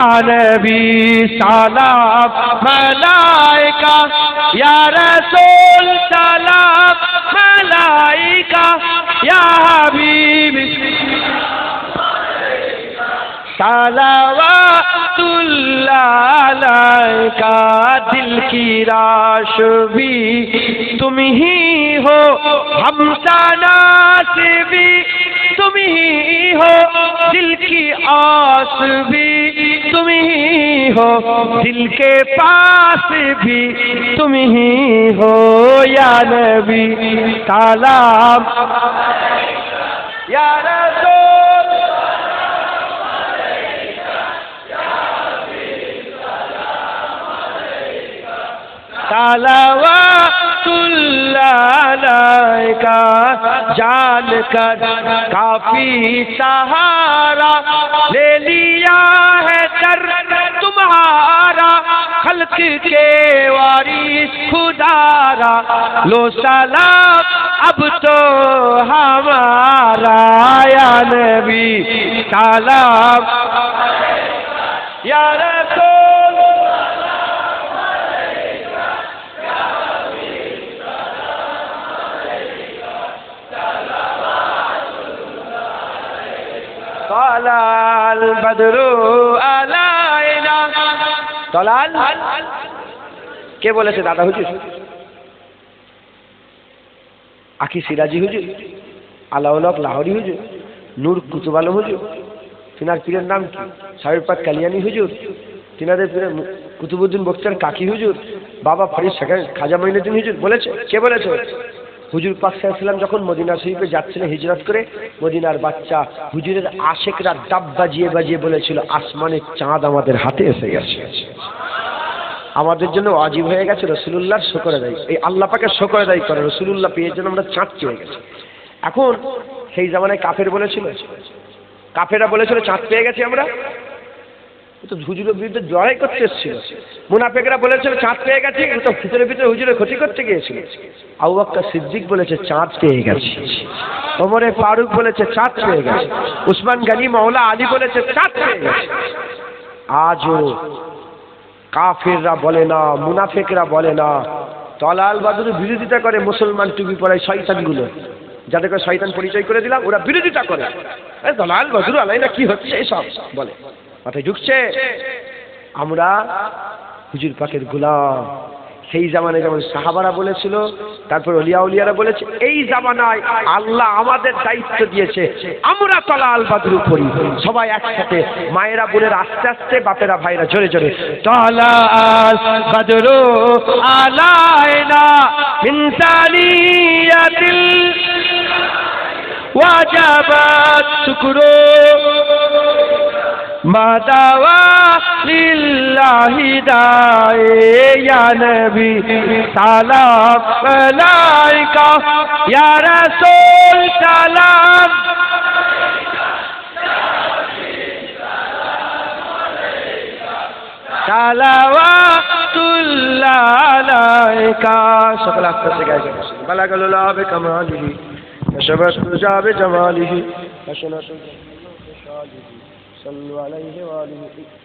عربی سالاب، ملائکہ، یا رسول سالاب، ملائکہ، یا حبیب۔ صلوات اللہ علیکہ، دل کی راش بھی تم ہی ہو ہم سانات بھی تم ہی ہو، دل کی آس بھی تم ہی ہو۔ دل کے پاس بھی تم ہی ہو، یا نبی۔ سلام یا رسول۔ سلام کا جان کر کافی سہارا لے لیا ہے در تمہارا خلق کے وارث خدارا لو سلام، اب تو ہمارا یا نبی، سلام۔ یا তলাল কে বলেছে, দাদা হুজুর? আকি সিরাজি হুজুর, আলাউলক লাহরি হুজুর, নূর কুতুব আলম হুজুর, তিনার পীরের নাম কি? সাহেব পাক কালিয়ানি হুজুর, তিনাদের পীরের কুতুবুদ্দিন বক্তার কাকি হুজুর, বাবা ফরিদ শেখ খাজা মঈনুদ্দিন হুজুর, বলেছে? কে বলেছে? হুজুর সাল্লাম যখন মদিনা শরীফে যাচ্ছিলেন হিজরত করে, মদিনার বাচ্চা হুজুরের আশেকরা ডাব বাজিয়ে বাজিয়ে বলেছিল, আসমানের চাঁদ আমাদের হাতে এসে গেছে। আমাদের জন্য অজীব হয়ে গেছে, রসুলুল্লাহর শকর আদায়। এই আল্লাহ পাকে শকর আদায় করে রসুলুল্লাহ পেয়ে যেন আমরা চাঁদ পেয়ে গেছি। এখন সেই জামানায় কাফের বলেছিল কাফেরা বলেছিল, চাঁদ পেয়ে গেছি আমরা? তো হুজুরের বিরুদ্ধে জড়াই করতে এসেছিল। মুনাফেকরা বলেছিল, চাঁদ পেয়ে গেছি। তো ভিতরে ভিতরে হুজুরের ক্ষতি করতে গিয়েছিল। আবু বাক্কা সিদ্দিক বলেছে, চাঁদ পেয়ে গেছে। ওমরে ফারুক বলেছে, চাঁদ পেয়ে গেছে। উসমান গানি, মাওলা আলী বলেছে, চাঁদ পেয়ে গেছে। আজও কাফেররা বলে না, মুনাফেকরা বলে না। তলাল বাদুর বিরোধিতা করে মুসলমান টুপি পরায় শয়তানগুলো। যাদেরকে শয়তান পরিচয় করে দিলাম, ওরা বিরোধিতা করে। দলাল বাদুর আলাইনা কি হচ্ছে এসব? বলে। মাথায় ঢুকছে। আমরা হুজুর পাকের গোলাম। সেই জামানায় যেমন সাহাবারা বলেছিল, তারপর অলিয়া উলিয়ারা বলেছে, এই জামানায় আল্লাহ আমাদের দায়িত্ব দিয়েছে। আমরা তলাল বাদুর করি সবাই একসাথে মায়েরা, বোনের আস্তে আস্তে, বাপেরা ভাইরা জোরে জোরে, তলাল বাদরু আলাইনা ইনসানিয়াতিল ওয়াজাবাত শুকরু। নবী, সালাম মালাইকা ইয়া রাসূল, সালাম। সালাওয়াতুল্লাহ আলাইকা সকল আস্তে আস্তে গাইছে বালাগালুল্লাহ বিকামালিহি নশবাত জাবে জামালিহি নশনাতুল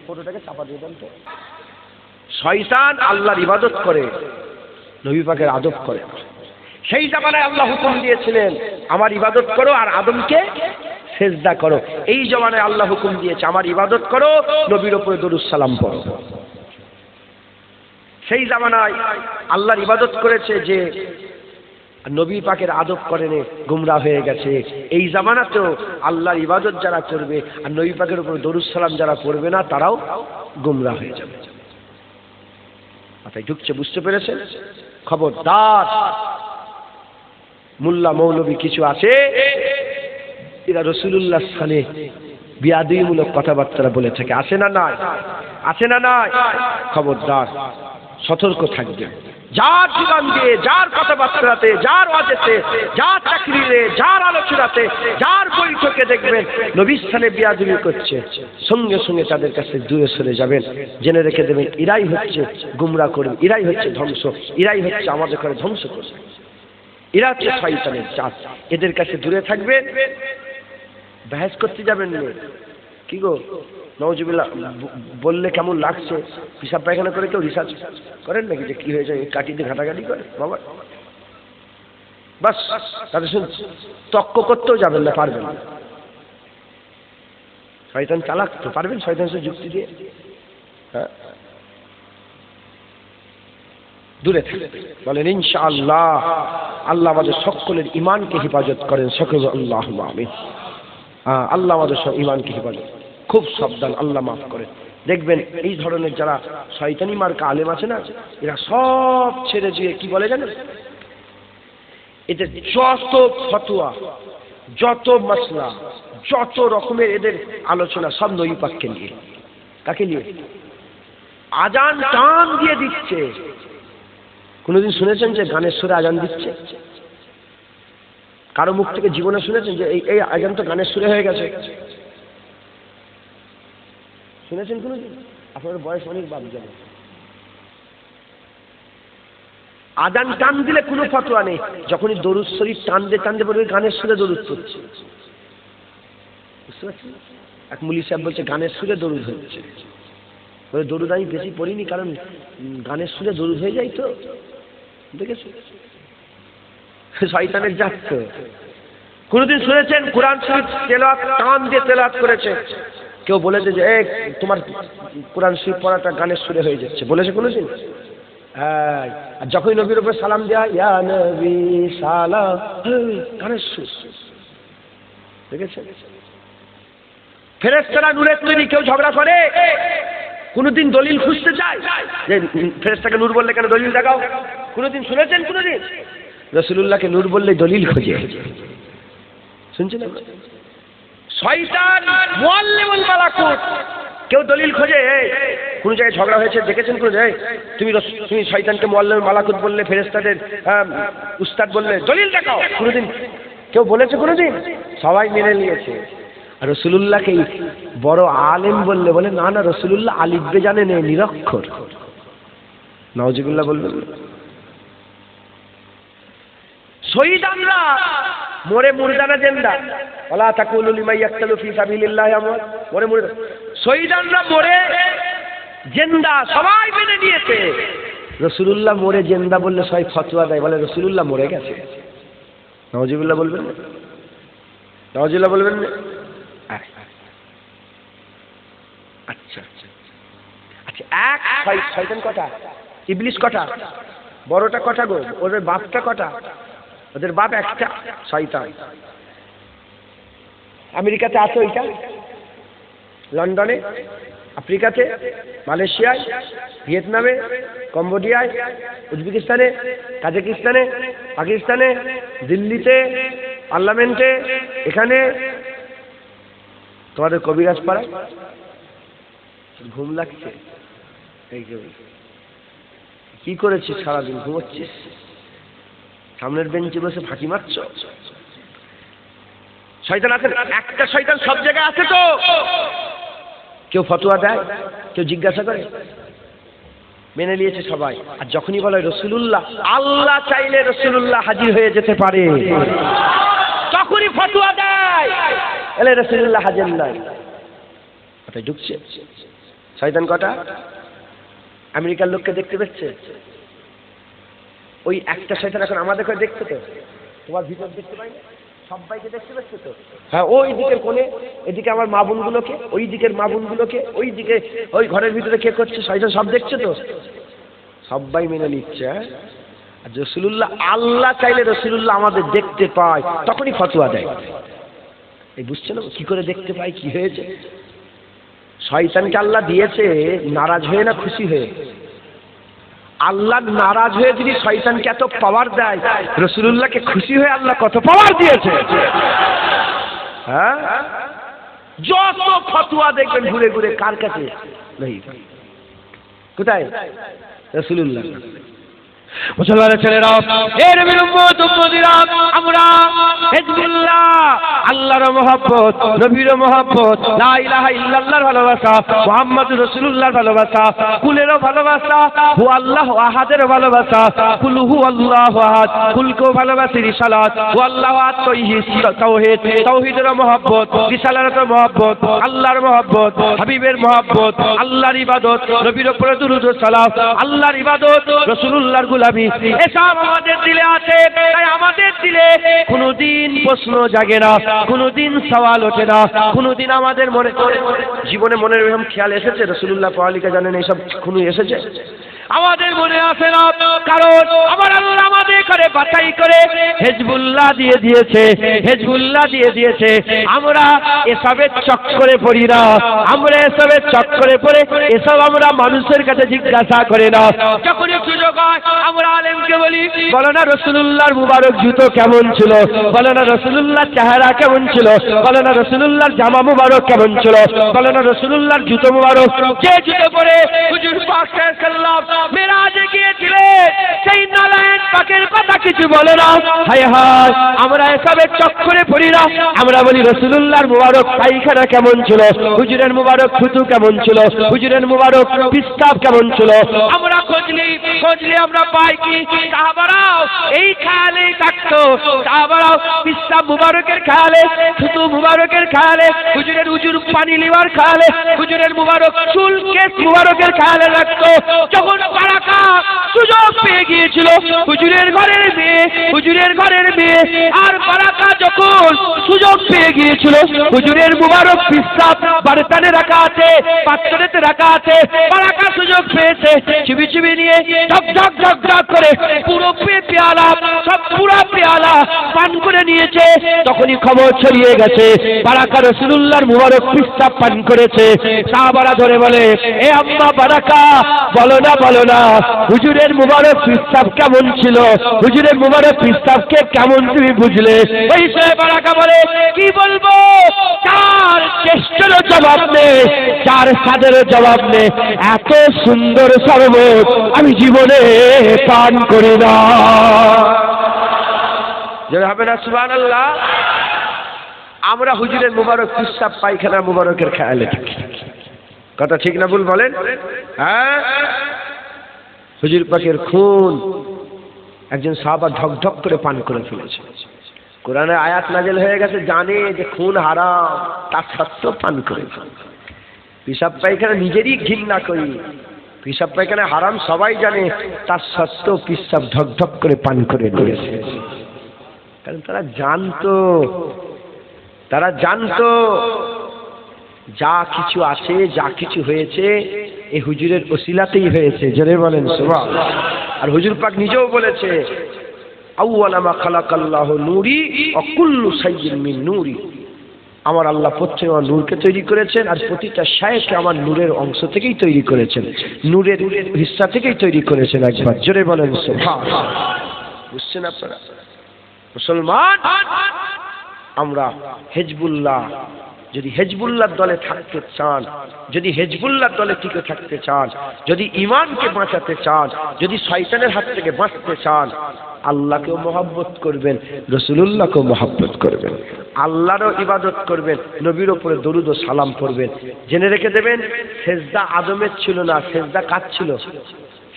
ফটোটাকে চাপা দিয়ে দেন তো। শয়তান আল্লাহর ইবাদত করে, নবী আদব করে। সেই জামানায় আল্লাহ হুকুম দিয়েছিলেন, আমার ইবাদত করো আর আদমকে সেজদা করো। এই জমানায় আল্লাহ হুকুম দিয়েছে, আমার ইবাদত করো, নবীর ওপরে দরুদ সালাম পড়ো। সেই জামানায় আল্লাহর ইবাদত করেছে যে নবী পাকের আদব করেনে গুমরা হয়ে গেছে। এই জামানাতেও আল্লাহর ইবাদত যারা করবে আর নবী পাকের উপর দরুসালাম যারা পড়বে না, তারাও গুমরা হয়ে যাবে। মাথায় ঢুকছে, বুঝতে পেরেছেন? খবরদার। মোল্লা মৌলবী কিছু আছে? এরা রসুল্লাহ স্থানে বিয়াদুমূলক কথাবার্তা বলে থাকে। আছে না নাই? আছে না নাই? খবরদার, সতর্ক থাকবে যার জীবন দিয়ে যার কথাবার্তাতে, যার ওয়াজেতে যার চাকরিতে, যার আলোচনাতে, যার বৈঠকে দেখবেন নবীস্থানে বিয়াদুমি করছে। সঙ্গে সঙ্গে তাদের কাছে দূরে সরে যাবেন। জেনে রেখে দেবেন ইরাই হচ্ছে গুমরা করবে ইরাই হচ্ছে ধ্বংস ইরাই হচ্ছে আমাদের ঘরে ধ্বংস করবে এরা হচ্ছে শয়তানের জাত এদের কাছে দূরে থাকবেন, বাহাস করতে যাবেন কি গো? নওজুবিল্লাহ বললে কেমন লাগছে? পিসাব পায়খানা করে কেউ রিসার্চ করেন নাকি যে কি হয়েছে? কাটি দিয়ে ঘাটাঘাটি করে? বাবা। বাস তাদের শুন তক্ক করতেও যাবেন না পারবেন না। শয়তান চালাক তো পারবেন শয়তান সে যুক্তি দিয়ে। হ্যাঁ। দূরে বলেন ইনশাআল্লাহ আল্লাহ আমাদের সকলের ইমানকে হেফাজত করেন। সকল আল্লাহ আমিন। হ্যাঁ, আল্লাহ আমাদের সব ইমানকে হেফাজত খুব সাবধান, আল্লাহ মাফ করেন। দেখবেন এই ধরনের যারা শয়তানি মার্কা আলেম আছে না, এরা সব ছেড়ে দিয়ে কি বলে জানেন? এদের যত ফতোয়া, যত মশলা যত রকমের এদের আলোচনা সব নৈপাককে নিয়ে। কাকে নিয়ে? আজান টান দিয়ে দিচ্ছে। কোনোদিন শুনেছেন যে গানের সুরে আজান দিচ্ছে? কারও মুখ থেকে জীবনে শুনেছেন যে এই আজান তো গানের সুরে হয়ে গেছে? শুনেছেন কোনোদিন আপনার বয়স অনেক বাদ যাবে। আদান টান দিলে কোনো ফতোয়া নেই। যখনই দরুদ শরীফ টান দিয়ে টান দিয়ে বলবে গানের সুরে দরুদ পড়ছে। বুঝতে এক মুলি সাহেব বলছে, গানের সুরে দরুদ হচ্ছে। ওই দরুদ আমি বেশি পড়িনি, কারণ গানের সুরে দরুদ হয়ে যায় তো। দেখেছ শয়তানের তো। কোনোদিন শুনেছেন? কোরআন শরীফ তেলাওয়াত, টান দিয়ে তেলাওয়াত করেছে। কেউ বলেছে যে, এই, তোমার কোরআন শরীফ পড়াটা গানের সুরে হয়ে যাচ্ছে। বলেছে কোনোদিন? হ্যাঁ আর যখনই নবীর উপর সালাম দেওয়া ইয়া নবী, সালাম। গানের সুর। দেখেছেন? ফেরেস্তারা নূরের তৈরি, কেউ ঝগড়া করে, কোনোদিন দলিল খুঁজতে চায়? যে ফেরেস্তাকে নূর বললে কেন দলিল দেখাও? কোনোদিন শুনেছেন কোনোদিন? রসুল্লাহকে নূর বললে দলিল খোঁজে। শুনছেন? কেউ দলিল খোঁজে? কোন জায়গায় ঝগড়া হয়েছে? দেখেছেন কোন জায়গায়? তুমি তুমি শয়তানকে মুআল্লিমুল মালাকুত বললে ফেরেস্তাদের আহ, উস্তাদ বললে দলিল দেখাও। কোনোদিন কেউ বলেছে কোনোদিন? সবাই মেনে নিয়েছে। রসুলুল্লাহকে বড় আলেম বললে বলে না না রসুলুল্লাহ আলিব্বে জানে নে নিরক্ষর। নওজিবুল্লাহ বলবেন। না। শহীদানরা মরে মুরদানা জেন্দা। ওলা তাকুলু লিমান ইয়াকতালু ফি সাবিলিল্লাহি আমওয়াত। মরে মুরদা শহীদানরা মরে, জেন্দা সবাই মেনে নিয়েছে। রসুলুল্লাহ মরে, জেন্দা বললে সবাই ফতোয়া দেয়। বলে রসুলুল্লাহ মরে গেছে। নওয়াজিবুল্লাহ বলবেন নওয়াজিবুল্লাহ বলবেন আয়। আচ্ছা আচ্ছা আচ্ছা। এক শয়- শয়তান কটা? ইবলিশ কটা? বড়টা কটা গো? ওদের বাপটা কটা? ওদের বাপ একটা শয়তান। আমেরিকাতে আছে ওইটা লন্ডনে? আফ্রিকাতে? মালয়েশিয়ায়? ভিয়েতনামে? কম্বোডিয়ায়? উজবেকিস্তানে? কাজাকিস্তানে পাকিস্তানে? দিল্লিতে? পার্লামেন্টে? এখানে? তোমাদের কবিরাজ পাড়ায়? ঘুম লাগছে। কি করেছিস সারাদিন? ঘুমোচ্ছিস? সামনের বেঞ্চে বসে ফাঁকি মারছ? শয়তান আছে, একটা শয়তান সব জায়গায় আছে তো। কেউ ফতোয়া দেয়, কেউ জিজ্ঞাসা করে। মেনে নিয়েছে সবাই। আর যখনই বলে রসুলুল্লাহ, আল্লাহ চাইলে রসুলুল্লাহ হাজির হয়ে যেতে পারে। তখনই ফতোয়া দেয়। এলে রসুলুল্লাহ হাজির নাই। ওটাই ঢুকছে। শয়তান কটা? আমেরিকার লোককে দেখতে পাচ্ছে ওই একটা শয়তান এখন আমাদের দেখতে তো। তোমার ভিতর দেখতে পাই না? সবাইকে দেখতে পাচ্ছে তো? হ্যাঁ ওই দিকের কোণে এদিকে আমার মা বোনগুলোকে, ওই দিকের মা বোনগুলোকে, ওই দিকে ওই ঘরের ভিতরে কে করছে শয়তান সব দেখছে তো? সবাই মেনে নিচ্ছে হ্যাঁ? আর রসুলুল্লাহ, আল্লাহ চাইলে রসুলুল্লাহ আমাদের দেখতে পায়, তখনই ফতোয়া দেয়। এই বুঝছে না, কি করে দেখতে পাই কি হয়েছে? শয়তানকে আল্লাহ দিয়েছে, নারাজ হয়ে না খুশি হয়ে? আল্লাহ নারাজ হয়ে যদি শয়তানকে এত পাওয়ার দেয় রসুল্লাহকে খুশি হয়ে আল্লাহ কত পাওয়ার দিয়েছে? হ্যাঁ? যত ফতুয়া দেখবেন ঘুরে ঘুরে কার কাছে? কোথায়? রসুলুল্লাহ মুসলমানের ছেলেরা, এর আমরা আল্লাহর মহব্বত, নবীর মহব্বত, লা ইলাহা ইল্লাল্লাহর ভালোবাসা রাসূলুল্লাহর ভালোবাসা ভালোবাসা, হু আল্লাহ আহাদের ভালোবাসা, কুল হু আল্লাহ আহাদ ভালোবাসি রিসালাত, হু আল্লাহ তাওহীদ তাওহীদের মহব্বত, রিসালাতের মহব্বত, আল্লাহর মহব্বত, হাবিবের মহব্বত, আল্লাহর ইবাদত, নবীর উপরে দুরূদ সালাম আল্লাহর ইবাদত, রাসূলুল্লাহর গোলামি এসব আমাদের দিলে আছে, তাই আমাদের দিলে কোনোদিন প্রশ্ন জাগে না, কোনোদিন সওয়াল ওঠে না, কোনোদিন আমাদের মনে জীবনে মনের এরকম খেয়াল এসেছে? রসুল্লাহ পড়ালিকা জানেন এইসব কোনো এসেছে? আমাদের মনে আসে না, কারণ আমার আল্লাহ আমাদের করে বাছাই করে হেজবুল্লাহ দিয়ে দিয়েছে, হেজবুল্লাহ দিয়ে দিয়েছে। আমরা এসবের চক্করে পড়ি না, আমরা এসবের চক্করে পড়ে এসব আমরা মানুষের কাছে জিজ্ঞাসা করে না। যখন সুযোগ হয় আমরা আলেমকে বলি, বলো না রসুল্লাহর মুবারক জুতো কেমন ছিল? বলো না রসুল্লাহর চেহারা কেমন ছিল? বলো না রসুল্লাহর জামা মুবারক কেমন ছিল? বলো না রসুল্লাহর জুতো মুবারক। যে জুতো পরে হুজুর পাক সাল্লাল্লাহু মেরাজে গিয়েছিলেন সেই নারায়ণ কথা কিছু বলে না। হায় হায়, আমরা চক্করে পড়ি না। আমরা বলি মুবারক পায়খানা কেমন ছিল? হুজুরের মুবারক থুতু কেমন ছিল? হুজুরের মুবারক পিস্তাব কেমন ছিল? আমরা আমরা পাই কি? এই খেয়ালেই থাকতো। পিস্তাব মুবারকের খেয়ালে, থুতু মুবারকের খেয়ালে, হুজুরের উজুর পানি খেয়ালে, হুজুরের মুবারক চুল কেস মুবারকের খেয়ালে রাখতো। যখন বারাকা সুযোগ পেয়ে গিয়েছিল। হুজুরের ঘরের মেয়ে, হুজুরের ঘরের মেয়ে। আর বারাকা যখন সুযোগ পেয়ে গিয়েছিল, হুজুরের মুবারক বিশ্বাস বারতানে রাখা আছে পাত্রেতে রাখা আছে। বারাকা সুযোগ পেয়েছে চিবি চিবি নিয়ে ঝক ঝক ঝক ঝক করে পুরো পেয়ালা পুরা পেয়ালা পান করে নিয়েছে, তখনই খবর ছড়িয়ে গেছে। বারাকা রসুল্লাহর মুবারক পিস্তাব পান করেছে। সাহাবারা ধরে বলে, এ আম্মা বারাকা, বলো না বলো না, হুজুরের মুবারক পিস্তাব কেমন ছিল? হুজুরের মুবারক পিস্তাবকে কেমন তুমি বুঝলে? ওই সে বারাকা বলে, কি বলব? চার চেষ্টারও জবাব নেই চার সাদেরও জবাব নেই এত সুন্দর শরবত আমি জীবনে পান করি না। যদি হবে না সুবান আল্লাহ আমরা হুজুরের মুবারক পিস্তাব পায়খানা মুবারকের খেয়ালে থাকি। কথা ঠিক না ভুল বলেন? হ্যাঁ? হুজুর পাকের খুন একজন সাহাবা ঢকঢক করে পান করে ফেলেছে। কোরআনে আয়াত নাজেল হয়ে গেছে, জানে যে খুন হারাম তার সত্ত্বেও পান করে পিসাব পায়খানা নিজেরই ঘৃণা করি। পিসাব পায়খানা হারাম সবাই জানে তার সত্ত্বেও পিসাব ঢকঢক করে পান করে নিয়েছে। কারণ তারা জানতো। তারা জানতো, যা কিছু আছে, যা কিছু হয়েছে এই হুজুরের ওসিলাতেই হয়েছে। জোরে বলেন সুবা আর হুজুর পাক নিজেও বলেছে আউয়ালামা খালাকাল্লাহ নূরি অকুল্লু সাইয়্যিন মিন নূরি। আমার আল্লাহ প্রত্যেক আমার নূরকে তৈরি করেছেন আর প্রতিটা শায়েকে আমার নূরের অংশ থেকেই তৈরি করেছেন। নূরের হিস্সা থেকেই তৈরি করেছেন একবার। জোরে বলেন, সুবহান। বুঝছেন আপনারা? মুসলমান, আমরা হেজবুল্লাহ। যদি হেজবুল্লাহর দলে থাকতে চান, যদি হেজবুল্লাহর দলে টিকে থাকতে চান, যদি ইমানকে বাঁচাতে চান, যদি শয়তানের হাত থেকে বাঁচতে চান, আল্লাহকেও মহব্বত করবেন, রসুলুল্লাহকেও মহব্বত করবেন। আল্লাহরও ইবাদত করবেন, নবীর ওপরে দরুদ ও সালাম করবেন জেনে রেখে দেবেন, সেজদা আদমের ছিল না, সেজদা কাজ ছিল?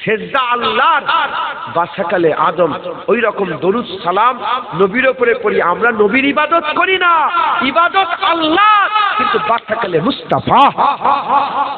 সেজদা আল্লাহর বাসাকালে আদম ওই রকম দরুদ সালাম নবীর ওপরে পড়ি। আমরা নবীর ইবাদত করি না। ইবাদত আল্লাহ কিন্তু বাসাকালে মুস্তাফা।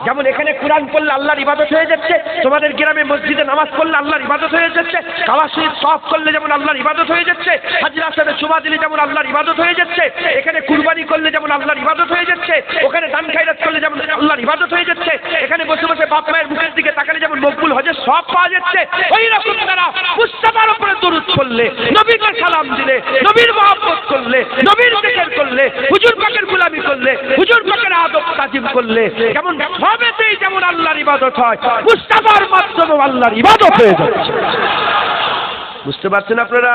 যেমন এখানে কোরআন পড়লে আল্লাহর ইবাদত হয়ে যাচ্ছে, তোমাদের গ্রামে মসজিদে নামাজ পড়লে আল্লাহর ইবাদত হয়ে যাচ্ছে কাবা সব করলে যেমন আল্লাহর ইবাদত হয়ে যাচ্ছে, হাজরা সাথে চুমা দিলে যেমন আল্লাহর ইবাদত হয়ে যাচ্ছে, এখানে কুরবানি করলে যেমন আল্লাহর ইবাদত হয়ে যাচ্ছে, ওখানে দান খাইরাত করলে যেমন আল্লাহর ইবাদত হয়ে যাচ্ছে, এখানে বসে বসে বাপ মায়ের মুখের দিকে তাকালে মকবুল হজের সব পাওয়া যাচ্ছে। ওই রকম তারা মুস্তাফার উপরে দরুদ করলে নবীকে সালাম দিলে, নবীর মহব্বত করলে, নবীর জিকির করলে, হুজুর পাকের গুলামি করলে, হুজুর পাকের আদব তাজিম করলে, যেমন সবেতেই যেমন আল্লাহর ইবাদত হয় মুস্তাফার মাধ্যমে আল্লাহর ইবাদত হয়ে যাচ্ছে। বুঝতে পারছেন আপনারা?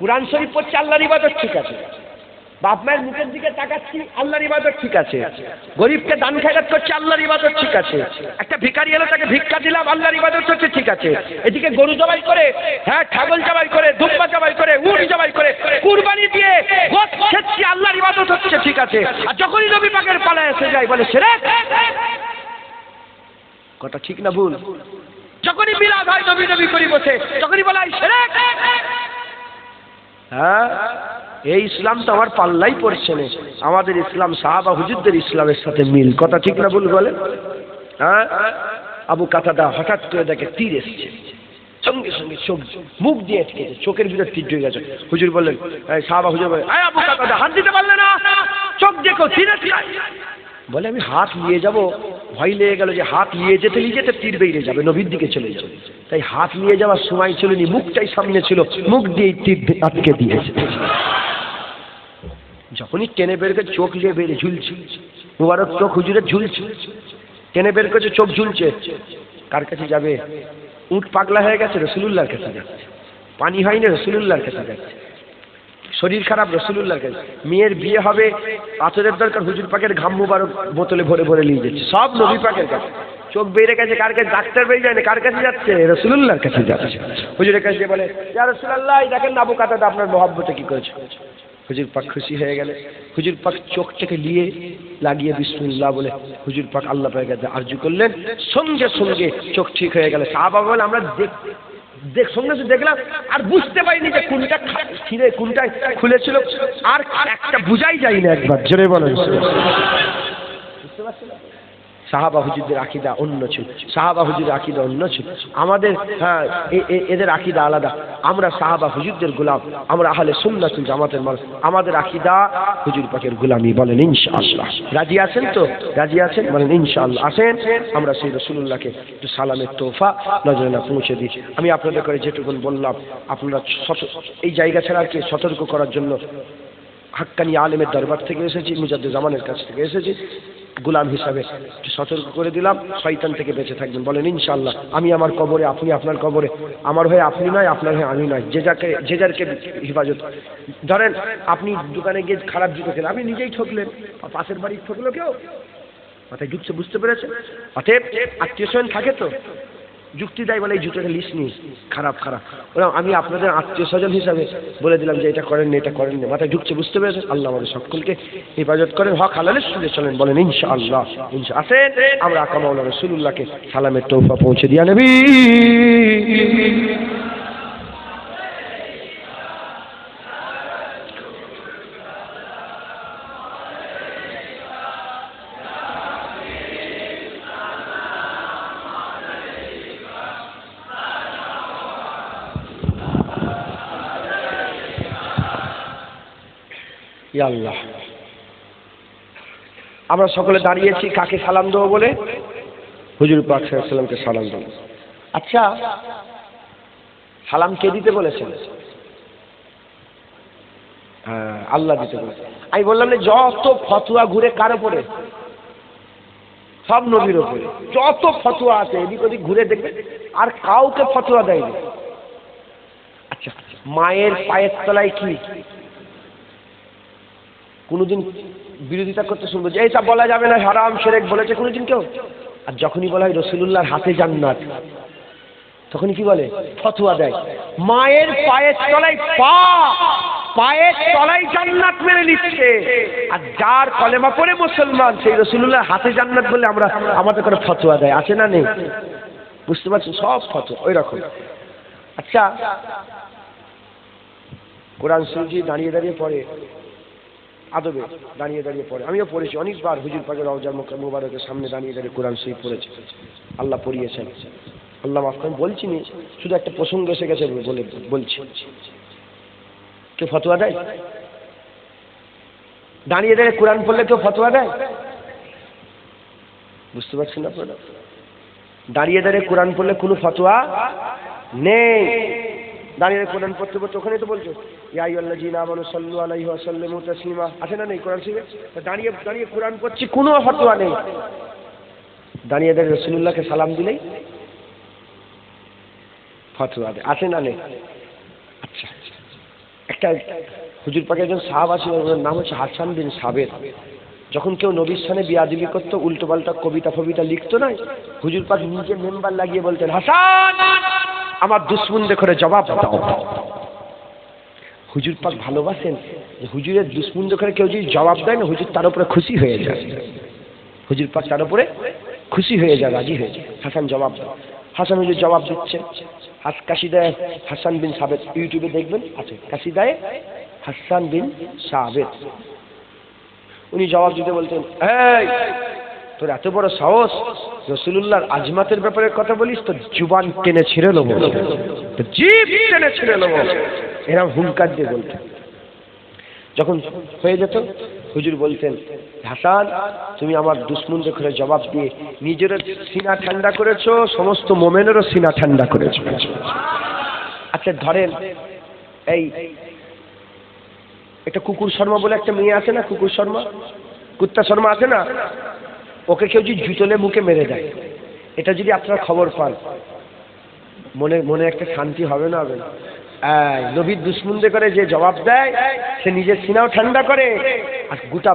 কোরআন শরীফ পড়ছে আল্লাহর ইবাদত, ঠিক আছে। বাপ মায়ের মুখের দিকে তাকাচ্ছি, আল্লাহর ইবাদত ঠিক আছে। গরিবকে দান খেরাত করছে, আল্লাহর ইবাদত ঠিক আছে। একটা ভিখারি এলো, তাকে ভিক্ষা দিলাম, আল্লাহর ইবাদত হচ্ছে ঠিক আছে। এদিকে গরু জবাই করে হ্যাঁ ছাগল জবাই করে, দুম্বা জবাই করে, উট জবাই করে, কুরবানি দিয়ে খেচ্ছি, আল্লাহর ইবাদত হচ্ছে ঠিক আছে। আর যখনই নবী পাকের পালায় এসে যায়, বলে, সেরে? কথা ঠিক না ভুল? যখনই মিলাদ হয়, নবী নবী করি বসে, তখনই বলা হয় সেরে? হ্যাঁ? এই ইসলাম তো আমার পাল্লাই পড়ছে না। আমাদের ইসলাম, সাহাবা হুজুরদের ইসলামের সাথে মিল। কথা ঠিক না ভুল বলে হ্যাঁ? আবু কাতাদা হঠাৎ করে দেখে তীর এসছে। সঙ্গে সঙ্গে চোখ, মুখ দিয়ে আটকেছে চোখের ভিতর তীর ঢুকে গেছে। হুজুর বললেন সাহাবা হুজুর বলেন আবু কাতাদা, হাত দিতে পারলে না? চোখ দেখো, তীর। বলে, আমি হাত নিয়ে যাব। ভয় লেগে গেল যে হাত নিয়ে যেতে নিয়ে যেতে তীর বেরিয়ে যাবে, নবীর দিকে চলে যাবে। তাই হাত নিয়ে যাওয়ার সময় ছিল নি, মুখটাই সামনে ছিল। মুখ দিয়ে তীর আটকে দিয়েছে। যখনই টেনে বের করে চোখ নিয়ে বেরিয়ে ঝুলছে, মুবারক চোখ হুজুরের ঝুলছে, টেনে বের করেছে চোখ ঝুলছে, কার কাছে যাবে? উঠ পাগলা হয়ে গেছে রসুলুল্লাহর কাছে যাচ্ছে। পানি হয়নি রসুলুল্লাহর কাছে যাচ্ছে। শরীর খারাপ রসুলুল্লাহর কাছে মেয়ের বিয়ে হবে, আতরের দরকার হুজুর পাকের ঘাম মুবারক বোতলে ভরে ভরে নিয়ে যাচ্ছে। সব নবী পাকের কাছে। চোখ বেড়ে গেছে, কার কাছে? ডাক্তার বেরিয়ে যায় না কার কাছে যাচ্ছে? রসুলুল্লাহর কাছে যাচ্ছে। হুজুরের কাছে বলে, ইয়া রসুল্লাহ দেখেন আবু কাতাটা আপনার মহাব্বতে কি করেছে? হুজুর পাক খুশি হয়ে গেলে, হুজুর পাক চোখ থেকে নিয়ে লাগিয়ে বিসমুল্লাহ বলে হুজুর পাক আল্লাহ কাছে আরজু করলেন। সঙ্গে সঙ্গে চোখ ঠিক হয়ে গেলে সাহাবা বলে, আমরা দেখ দেখ, সঙ্গে সঙ্গে দেখলাম আর বুঝতে পারিনি যে কোনটা ছিঁড়ে কোনটা খুলেছিল। আর একটা বুঝাই যায় না একবার। জোরে বলো বুঝতে পারছিলাম না? সাহাবা হুজুরদের আকিদা অন্য ছিল, সাহাবা হুজুরের আকিদা অন্য ছিল। আমাদের হ্যাঁ এদের আকিদা আলাদা। আমরা সাহাবা হুজুরদের গোলাম, আমরা আহলে সুন্নাতুল জামাতের মানুষ। আমাদের আকিদা হুজুর পাকের গোলামি বলেন, ইনশাআল্লাহ। রাজি আছেন তো? রাজি আছেন? বলেন, ইনশাআল্লাহ। আসেন, আমরা সেই রসুল্লাহকে একটু সালামের তোফা নজরানা পৌঁছে দিই। আমি আপনাদের করে যেটুকুন বললাম, আপনারা এই জায়গা ছাড়া আর কি সতর্ক করার জন্য হাক্কানি আলেমের দরবার থেকে এসেছি মুজাদ্দুর জামানের কাছ থেকে এসেছি। গোলাম হিসাবে। সতর্ক করে দিলাম, শয়তান থেকে বেঁচে থাকবেন। বলেন ইনশাল্লাহ আমি আমার কবরে, আপনি আপনার কবরে। আমার হয়ে আপনি নয়, আপনার হয়ে আমি নয়। যে যাকে, যে যারকে হেফাজত। ধরেন, আপনি দোকানে গিয়ে খারাপ জুতো খেলেন, আপনি নিজেই ঠকলেন। পাশের বাড়ি ঠকলো কেউ? মাথায় ঢুকছে বুঝতে পেরেছে অতএব, আত্মীয় স্বজন থাকে তো? যুক্তি দেয় বলে এই জুতোটা লিস নিস। খারাপ খারাপ। ওরা, আমি আপনাদের আত্মীয় স্বজন হিসাবে বলে দিলাম যে এটা করেন না এটা করেন না মাথায় ঢুকছে, বুঝতে পেরেছেন? আল্লাহ আমাদের সকলকে হেফাজত করেন। হক হালালের সুরে চলেন বলেন ইনশা আল্লাহ ইনশা। আসেন, আমরা আকামাউল্লাহ রসুল্লাহকে সালামের তৌফা পৌঁছে দিয়া নেবি। আল্লাহ। আমরা সকলে দাঁড়িয়েছি, কাকে সালাম দেবো বলে? হুজুর পাক সাল্লামকে সালাম দেবো। আচ্ছা সালাম কে দিতে বলেছেন? হ্যাঁ আল্লাহ দিতে বলেছেন। আমি বললাম যে, যত ফতুয়া ঘুরে কার ওপরে সব নবীর ওপরে যত ফতুয়া আছে, এদিক ওদিক ঘুরে দেখবে, আর কাউকে ফতুয়া দেয়নি। আচ্ছা মায়ের পায়ের তলায় কি? কোনোদিন বিরোধিতা করতে শুনব যে, এইসব বলা যাবে না, হারাম, সেরেক, বলেছে কোনোদিন কেউ? আর যখনই বলা হয় রসুল্লাহর হাতে জান্নাত তখন কি বলে? ফতুয়া দেয়। মায়ের পায়ের তলায় পা পায়ের তলায় জান্নাত মেনে নিচ্ছে। আর যার কলেমা পড়ে মুসলমান, সেই রসুল্লাহ হাতে জান্নাত বলে আমরা আমাদের করে ফতুয়া দেয়। আছে না নেই? বুঝতে পারছি সব ফতুয়া, ওই রকম। আচ্ছা কোরআন শরীফ দাঁড়িয়ে দাঁড়িয়ে পড়ে। আদবে দাঁড়িয়ে দাঁড়িয়ে পড়ে। আমিও পড়েছি, অনেকবার হুজুর পাকের রওজার মুবারকের সামনে দাঁড়িয়ে দাঁড়িয়ে কোরআন শরীফ পড়েছি। আল্লাহ পড়িয়েছেন। আল্লাহ মাফ করেন, বলছি নি, শুধু একটা প্রসঙ্গ এসে গেছে বলে বলছি। কেউ ফতোয়া দেয়? দাঁড়িয়ে দাঁড়িয়ে কোরআন পড়লে কেউ ফতোয়া দেয়? বুঝতে পারছেন আপনারা? দাঁড়িয়ে দাঁড়িয়ে কোরআন পড়লে কোনো ফতোয়া নেই। দাঁড়িয়ে কোরআন পড়তে পড়তে ওখানে তো বলছো ইয়াই আল্লাহ জি না বলো সল্লু আলাইহি ওয়াসাল্লামু তাসলিমা। আছে না নেই কোরআন শিখে দাঁড়িয়ে দাঁড়িয়ে কোরআন পড়ছি, কোনো ফতোয়া নেই। দাঁড়িয়ে দাঁড়িয়ে রসুল্লাহকে সালাম দিলেই ফতোয়া দেয়। আছে না নেই? আচ্ছা আচ্ছা একটা হুজুর পাকে একজন সাহাব আছে, ওনার নাম হচ্ছে হাসান বিন সাবের যখন কেউ নবীর স্থানে বিয়াদিবি করতো উল্টো পাল্টা কবিতা ফবিতা লিখতো না, হুজুর পাক নিজে মেম্বার লাগিয়ে বলতেন, হাসান আমার দুশ্মনদের করে জবাব দাও। হুজুর পাক ভালোবাসেন হুজুরের দুশ্মনদের করে কেউ যদি জবাব দেয় না, হুজুর তার উপরে খুশি হয়ে যায়। হুজুর পাক তার উপরে খুশি হয়ে যায়, রাজি হয়ে যায়। হাসান জবাব দাও। হাসান হুজুর জবাব দিচ্ছে। হাস কাশিদায় হাসান বিন সাবেদ, ইউটিউবে দেখবেন? আছে কাশিদায় হাসান বিন সাবেদ। উনি জবাব দিতে বলতেন এই তোর এত বড় সাহস? রসুল্লাহর আজমাতের ব্যাপারে কথা বলিস তো জুবান টেনে ছিঁড়ে তো জিভ টেনে ছিঁড়ে নেব। এরকম হুঙ্কার দিয়ে বলতেন। যখন হয়ে যেত, হুজুর বলতেন, হাসান, তুমি আমার দুশ্মনদের করে জবাব দিয়ে নিজের সিনা ঠান্ডা করেছ, সমস্ত মোমেনেরও সিনা ঠান্ডা করেছ। আচ্ছা ধরেন, এই একটা কুকুর শর্মা বলে একটা মেয়ে আছে না, কুকুর শর্মা? কুত্তা শর্মা আছে না? ওকে কেউ যদি জুতলে মুখে মেরে দেয়, এটা যদি আপনারা খবর পান, মনে মনে একটা শান্তি হবে না হবে? নবীর দুশ্মনদের করে যে জবাব দেয়, সে নিজের সিনাও ঠান্ডা করে, আর গোটা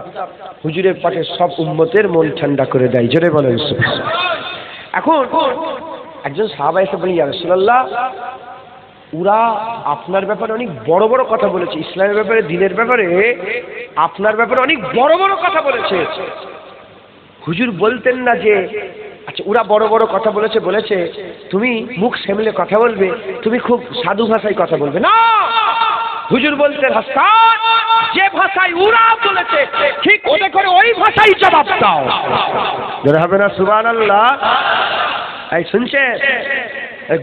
হুজুরের পাটে সব উম্মতের মন ঠান্ডা করে দেয়। জোরে বলেন এখন একজন সাহাবা এসে বলি রসুল্লাহ ওরা আপনার ব্যাপারে অনেক বড় বড় কথা বলেছে, ইসলামের ব্যাপারে, দিনের ব্যাপারে আপনার ব্যাপারে অনেক বড় বড় কথা বলেছে। হুজুর বলতেন না যে আচ্ছা ওরা বড় বড় কথা বলেছে বলেছে তুমি মুখ সেমলে কথা বলবে তুমি খুব সাধু ভাষায় কথা বলবে। না! হুজুর বলতেন হাস্তান যে ভাষায় ওরা বলেছে ঠিক ওদের করে ওই ভাষাই জবাব দাও। হবে না সুবান আল্লাহ এই শুনছে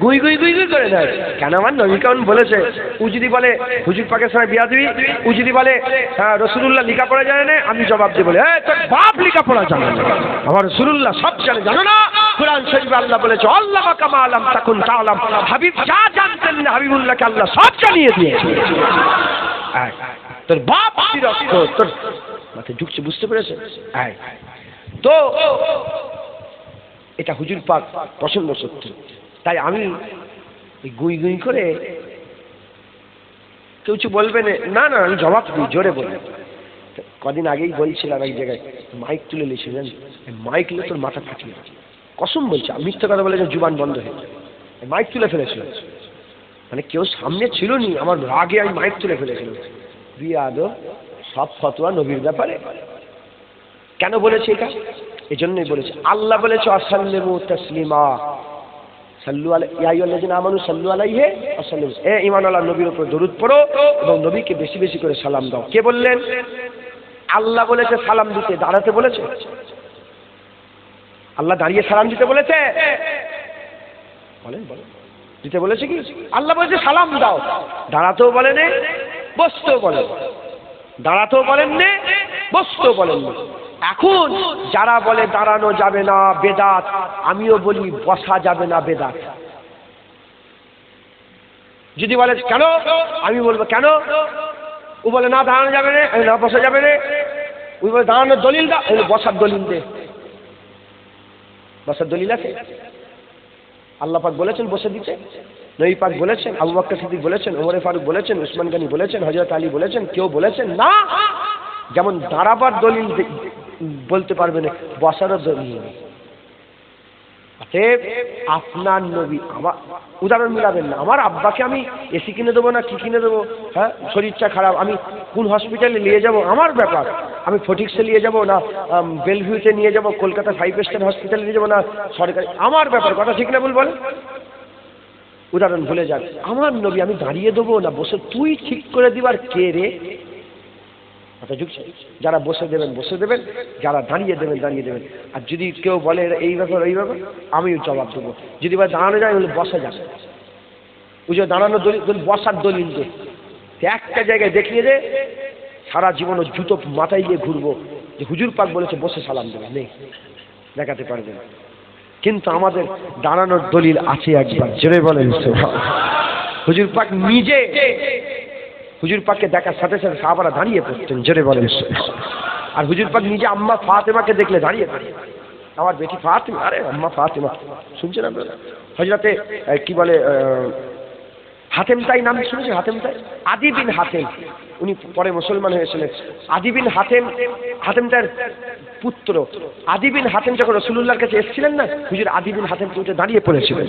গুই গুই গুই গুই করে দেয়। কেন আমার নবী কেমন বলেছে? ও যদি বলে, হুজুর পাকের সময় বিয়া দিবি? ও যদি বলে হ্যাঁ রসুল্লাহ লেখাপড়া জানে না? আমি জবাব দিয়ে বলে হ্যাঁ তোর বাপ লেখাপড়া জানে না। আমার রসুল্লাহ সব জানে, জানো না? কোরআন শরীফ আল্লাহ বলেছে, আল্লাহ কামা আলাম তখন তালাম হাবিব যা জানতেন না, হাবিবুল্লাহকে আল্লাহ সব জানিয়ে দিয়েছে। তোর বাপ বিরক্ত, তোর মাথায় ঢুকছে, বুঝতে পেরেছে? তো, এটা হুজুর পাক পছন্দ সত্য তাই আমি গুই গুই করে কেউ কিছু বলবে না। না আমি জবাব দিই, জোরে বলি। কদিন আগেই বলছিলাম এক জায়গায়, মাইক তুলে নিয়েছিলেন মাইক নিয়ে তোর মাথা ফাটিয়ে কসম বলছে মিথ্যে কথা বলে জুবান বন্ধ হয়ে মাইক তুলে ফেলেছিলাম মানে কেউ সামনে ছিল নি আমার রাগে আমি মাইক তুলে ফেলেছিলাম। দিয়ে আদৌ সব ফতোয়া নবীর ব্যাপারে। কেন বলেছে এটা? এই জন্যই বলেছে। আল্লাহ বলেছে অসাল্লেমু তসলিমা। সাল্লু আমানু সাল্লু আলাইহি ওয়া সাল্লিমু এ ঈমানওয়ালা নবীর উপর দরুদ পড়ো এবং নবীকে বেশি বেশি করে সালাম দাও। কে বললেন? আল্লাহ বলেছে, সালাম দিতে। দাঁড়াতে বলেছে? আল্লাহ দাঁড়িয়ে সালাম দিতে বলেছে? বলেন বলেন। দিতে বলেছে কি? আল্লাহ বলেছে, সালাম দাও। দাঁড়াতেও বলেন, বসতেও বলেন। দাঁড়াতেও বলেন নে, বসতেও বলেন এখন যারা বলে দাঁড়ানো যাবে না বেদাত, আমিও বলি বসা যাবে না বেদাত। যদি বলে, কেন? আমি বলব, কেন? ও বলে, না, দাঁড়ানো যাবে আমি না, বসা যাবে না। ওই বলে, দাঁড়ানোর দলিল দা বসার দলিল দে। বসার দলিল আছে? আল্লাহ পাক বলেছেন, বসে দিতে। নবী পাক বলেছেন, আবু বকর সিদ্দিক বলেছেন, ওমরে ফারুক বলেছেন, উসমান গানি বলেছেন হজরত আলী বলেছেন, কেউ বলেছেন না? যেমন দাঁড়াবার দলিল বলতে পারবে না বসারও অতএব আপনার নবী, আমার উদাহরণ মিলাবেন না। আমার আব্বাকে আমি এসি কিনে দেবো না কি কিনে দেবো? হ্যাঁ? শরীরটা খারাপ। আমি কোন হসপিটালে নিয়ে যাব। আমার ব্যাপার। আমি ফটিক্সে নিয়ে যাব না বেলভিউতে নিয়ে যাব, কলকাতা ফাইভ স্টার হসপিটালে নিয়ে যাব না, সরকারি আমার ব্যাপার। কথা ঠিক না বল উদাহরণ ভুলে যান আমার নবী, আমি দাঁড়িয়ে দেবো না, বসে। তুই ঠিক করে দিবার কে রে? কথা ঢুকছে যারা বসে দেবেন বসে দেবেন, যারা দাঁড়িয়ে দেবেন দাঁড়িয়ে দেবেন। আর যদি কেউ বলে এই ব্যাপার এই ব্যাপার, আমিও জবাব দেবো। যদি বা দাঁড়ানো যায় বলে বসা যাবে। ওই যে দাঁড়ানো দলিল বসার দলিল দে একটা জায়গায় দেখিয়ে দে, সারা জীবন জুতো মাথায় গিয়ে ঘুরবো। যে হুজুর পাক বলেছে, বসে সালাম দেবে। নেই, দেখাতে পারবে না। কিন্তু আমাদের দাঁড়ানোর দলিল আছে একবার। জোরে বলেন হুজুর পাক নিজে হুজুর পাককে দেখার সাথে সাথে সাহাবারা দাঁড়িয়ে পড়তেন, জোরে বলেন। আর হুজুর পাক নিজে আম্মা ফাতেমাকে দেখলে দাঁড়িয়ে পড়ে। আমার বেটি ফাতেমা, আরে আম্মা ফাতেমা, শুনছেন আপনারা? হজরতে কি বলে হাতেম তাই নাম শুনেছে হাতেম তাই? আদি বিন হাতেম। উনি পরে মুসলমান হয়েছিলেন। আদি বিন হাতেম হাতেম তার পুত্র। আদি বিন হাতেম যখন রসুল্লাহর কাছে এসেছিলেন না, হুজুর আদি বিন হাতেমকে উঠে দাঁড়িয়ে পড়েছিলেন।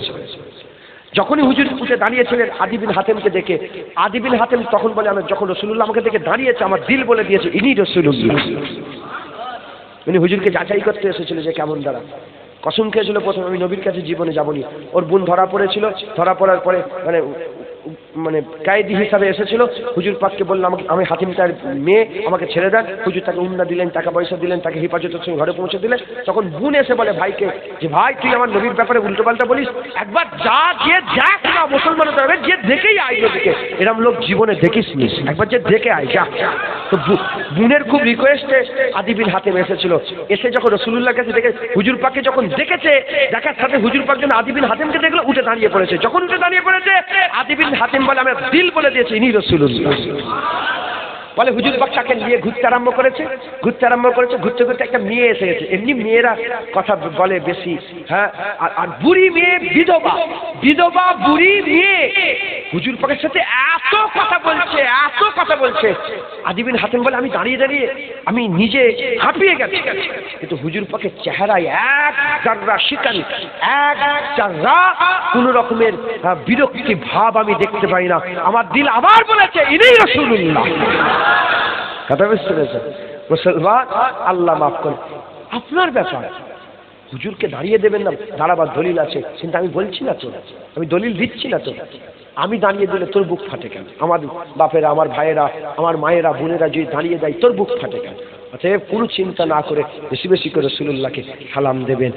যখনই হুজুর উঠে দাঁড়িয়েছিলেন আদি বিন হাতেমকে দেখে আদি বিন হাতেম তখন বলে আমি যখন রসুল্লাহ আমাকে দেখে দাঁড়িয়েছে, আমার দিল বলে দিয়েছে, ইনি রসুল্লাহ উনি হুজুরকে যাচাই করতে এসেছিল যে কেমন দাঁড়া। কসম খেয়েছিল প্রথমে, আমি নবীর কাছে জীবনে যাবনি। ওর বোন ধরা পড়েছিল, ধরা পড়ার পরে মানে মানে কায়েদি হিসাবে এসেছিল, হুজুর পাককে বললাম আমাকে, আমি হাতিম তার মেয়ে, আমাকে ছেড়ে দেন। হুজুর তাকে উন্না দিলেন, টাকা পয়সা দিলেন, তাকে হেফাজতের সঙ্গে ঘরে পৌঁছে দিলেন। তখন বোন এসে বলে, ভাইকে, যে ভাই, তুই আমার নবীর ব্যাপারে উল্টো পাল্টা বলিস? একবার যা যে দেখ না মুসলমান হবে যে দেখেই আই নবীকে। এরম লোক জীবনে দেখিস নিস একবার যে দেখে আয়, যা। তো বোনের খুব রিকোয়েস্টে আদিবিন হাতে এসেছিল। এসে যখন রসুল্লাহ কাছে দেখে, হুজুর পাককে যখন দেখেছে, দেখার সাথে হুজুর পাক যখন আদিবিন হাতেমকে দেখল, উঠে দাঁড়িয়ে পড়েছে। যখন উঠে দাঁড়িয়ে পড়েছে আদিবিন হাতেম বলে আমরা দিল বলে দিয়েছি ইনি রসুল্লাহ বলে হুজুর পাক তাকে নিয়ে ঘুরতে আরম্ভ করেছে, ঘুরতে আরম্ভ করেছে, ঘুরতে ঘুরতে একটা মেয়ে এসে গেছে। এমনি মেয়েরা কথা বলে বেশি হ্যাঁ? আর- আর বুড়ি মেয়ে বিধবা বিধবা, বুড়ি মেয়ে। হুজুর পাকের সাথে এত কথা বলছে, এত কথা বলছে। আদিবিন হাতেন বলে, আমি দাঁড়িয়ে দাঁড়িয়ে, আমি নিজে হাঁপিয়ে গেছি। কিন্তু হুজুর পাকের চেহারায় এক জাররা শিকারি, এক জাররা কোনো রকমের বিরক্তি ভাব আমি দেখতে পাই না। আমার দিল আবার বলেছে, ইনি রসুল্লাহ কথা বুঝতে পেরেছেন মুসলমান, আল্লাহ মাফ করে আপনার ব্যাপার, হুজুরকে দাঁড়িয়ে দেবেন না দাঁড়াবার দলিল আছে। কিন্তু আমি বলছি না তো, আমি দলিল দিচ্ছি না তো। আমি দাঁড়িয়ে দিলে তোর বুক ফাটে কেন? আমার বাপেরা, আমার ভাইয়েরা, আমার মায়েরা, বোনেরা যদি দাঁড়িয়ে দেয়, তোর বুক ফাটে কেন? অতএব কোনো চিন্তা না করে বেশি বেশি করে রসুল্লাহকে সালাম দেবেন।